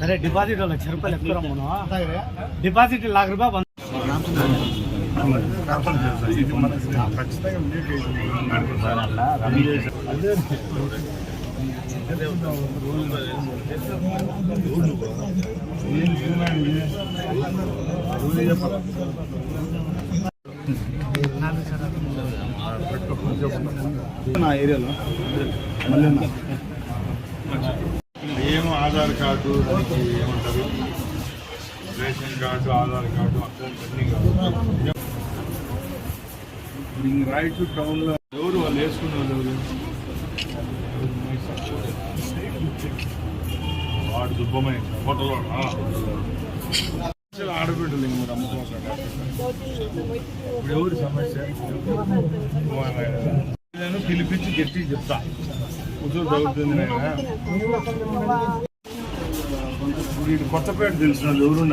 సరే డిపాజిట్ లక్ష రూపాయలు ఎక్కువ రమ్మను. డిపాజిట్ లాఖ రూపాయలు నా ఏరియాలో. మళ్ళీ ఆధార్ కార్డు దానికి ఏమంటారు? Ration card Aadhaar card account అన్నీ కాదు. రైట్ టౌన్లో ఎవరు వాళ్ళు వేసుకున్న వాళ్ళు ఎవరు? వాడు దుబ్బమై హోటల్ వాడు ఆ. అసలు ఆడబిడ్డలు ఇంక మరి అమ్ముకోకుండా ఇప్పుడు ఎవరు సమస్య? నేను పిలిపించి గట్టి చెప్తా. కూతురు తగ్గుతుంది నాయనా. వీడు కొత్తపేట తెలిసిన ఎవరున్నారు?